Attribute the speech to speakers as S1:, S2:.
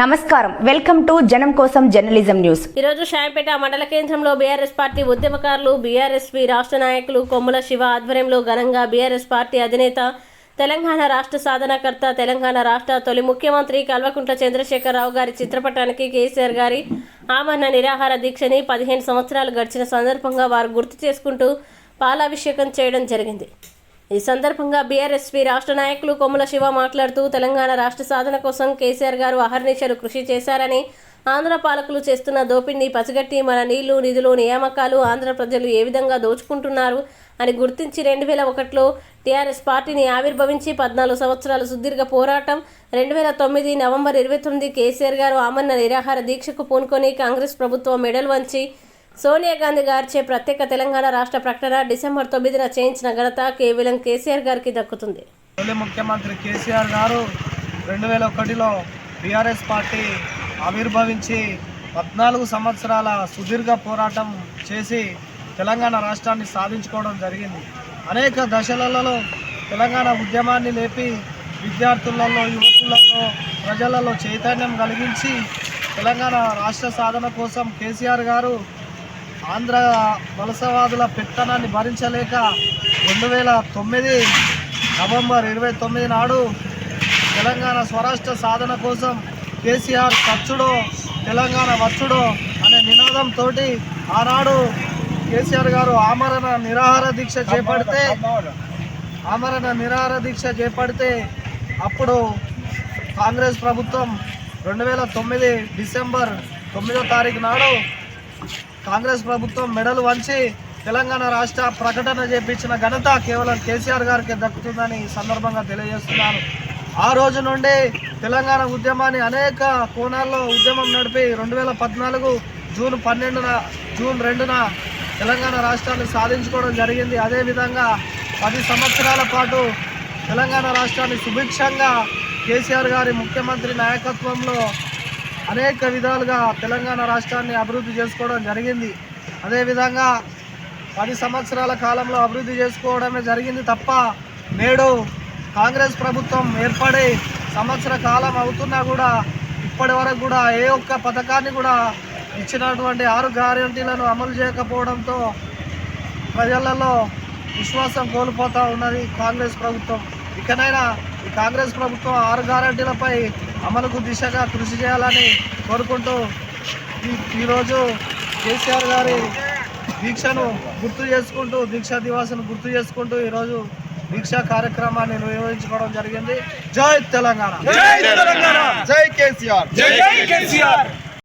S1: నమస్కారం. Welcome to జనం కోసం జర్నలిజం న్యూస్.
S2: ఈరోజు షాయంపేట మండల కేంద్రంలో బీఆర్ఎస్ పార్టీ ఉద్యమకారులు బీఆర్ఎస్పీ రాష్ట్ర నాయకులు కొమ్ముల శివ ఆధ్వర్యంలో ఘనంగా బీఆర్ఎస్ పార్టీ అధినేత తెలంగాణ రాష్ట్ర సాధనకర్త తెలంగాణ రాష్ట్ర తొలి ముఖ్యమంత్రి కల్వకుంట్ల చంద్రశేఖరరావు గారి చిత్రపటానికి కేసీఆర్ గారి ఆమరణ నిరాహార దీక్షని పదిహేను సంవత్సరాలు గడిచిన సందర్భంగా వారు గుర్తు చేసుకుంటూ పాలాభిషేకం చేయడం జరిగింది. ఈ సందర్భంగా బీఆర్ఎస్పీ రాష్ట్ర నాయకులు కొమ్ముల శివ మాట్లాడుతూ తెలంగాణ రాష్ట్ర సాధన కోసం కేసీఆర్ గారు అహర్నిశలు కృషి చేశారని ఆంధ్ర పాలకులు చేస్తున్న దోపిడిని పసిగట్టి మన నీళ్ళు నిధులు నియామకాలు ఆంధ్ర ప్రజలు ఏ విధంగా దోచుకుంటున్నారు అని గుర్తించి రెండు వేల ఒకటిలో టీఆర్ఎస్ పార్టీని ఆవిర్భవించి పద్నాలుగు సంవత్సరాల సుదీర్ఘ పోరాటం రెండు వేల తొమ్మిది నవంబర్ ఇరవై తొమ్మిది కేసీఆర్ గారు ఆమరణ నిరాహార దీక్షకు పూనుకొని కాంగ్రెస్ ప్రభుత్వం మెడల్ వంచి సోనియా గాంధీ గారిచే ప్రత్యేక తెలంగాణ రాష్ట్ర ప్రకటన డిసెంబర్ తొమ్మిదిన చేయించిన ఘనత కేవలం కేసీఆర్ గారికి దక్కుతుంది.
S3: తొలి ముఖ్యమంత్రి కేసీఆర్ గారు రెండు వేల ఒకటిలో బీఆర్ఎస్ పార్టీ ఆవిర్భవించి పద్నాలుగు సంవత్సరాల సుదీర్ఘ పోరాటం చేసి తెలంగాణ రాష్ట్రాన్ని సాధించుకోవడం జరిగింది. అనేక దశలలో తెలంగాణ ఉద్యమాన్ని లేపి విద్యార్థులలో యువకులలో ప్రజలలో చైతన్యం కలిగించి తెలంగాణ రాష్ట్ర సాధన కోసం కేసీఆర్ గారు ఆంధ్ర వలసవాదుల పెత్తనాన్ని భరించలేక రెండు వేల తొమ్మిది నవంబర్ ఇరవై తొమ్మిది నాడు తెలంగాణ స్వరాష్ట్ర సాధన కోసం కేసీఆర్ ఖర్చుడో తెలంగాణ వచ్చుడో అనే నినాదంతో ఆనాడు కేసీఆర్ గారు ఆమరణ నిరాహార దీక్ష చేపడితే ఆమరణ నిరాహార దీక్ష చేపడితే అప్పుడు కాంగ్రెస్ ప్రభుత్వం రెండు వేల తొమ్మిది డిసెంబర్ తొమ్మిదో తారీఖు నాడు కాంగ్రెస్ ప్రభుత్వం మెడలు వంచి తెలంగాణ రాష్ట్ర ప్రకటన చేపించిన ఘనత కేవలం కేసీఆర్ గారికి దక్కుతుందని సందర్భంగా తెలియజేస్తున్నాను. ఆ రోజు నుండి తెలంగాణ ఉద్యమాన్ని అనేక కోణాల్లో ఉద్యమం నడిపి రెండు వేల పద్నాలుగు జూన్ పన్నెండున జూన్ రెండున తెలంగాణ రాష్ట్రాన్ని సాధించుకోవడం జరిగింది. అదేవిధంగా పది సంవత్సరాల పాటు తెలంగాణ రాష్ట్రాన్ని సుభిక్షంగా కేసీఆర్ గారి ముఖ్యమంత్రి నాయకత్వంలో అనేక విధాలుగా తెలంగాణ రాష్ట్రాన్ని అభివృద్ధి చేసుకోవడం జరిగింది. అదేవిధంగా పది సంవత్సరాల కాలంలో అభివృద్ధి చేసుకోవడమే జరిగింది తప్ప నేడు కాంగ్రెస్ ప్రభుత్వం ఏర్పడి సంవత్సర కాలం అవుతున్నా కూడా ఇప్పటి వరకు కూడా ఏ ఒక్క పథకాన్ని కూడా ఇచ్చినటువంటి ఆరు గ్యారంటీలను అమలు చేయకపోవడంతో ప్రజలలో విశ్వాసం కోల్పోతూ ఉన్నది కాంగ్రెస్ ప్రభుత్వం. ఇకనైనా ఈ కాంగ్రెస్ ప్రభుత్వం ఆరు గ్యారంటీలపై అమలుకు దిశగా కృషి చేయాలని కోరుకుంటూ ఈ ఈరోజు కేసీఆర్ గారి దీక్షను గుర్తు చేసుకుంటూ దీక్షా దివాసును గుర్తు చేసుకుంటూ ఈరోజు దీక్షా కార్యక్రమాన్ని నిర్వహించుకోవడం జరిగింది. జై తెలంగాణ!
S4: జై తెలంగాణ!
S3: జై కేసీఆర్!
S4: జై కేసీఆర్!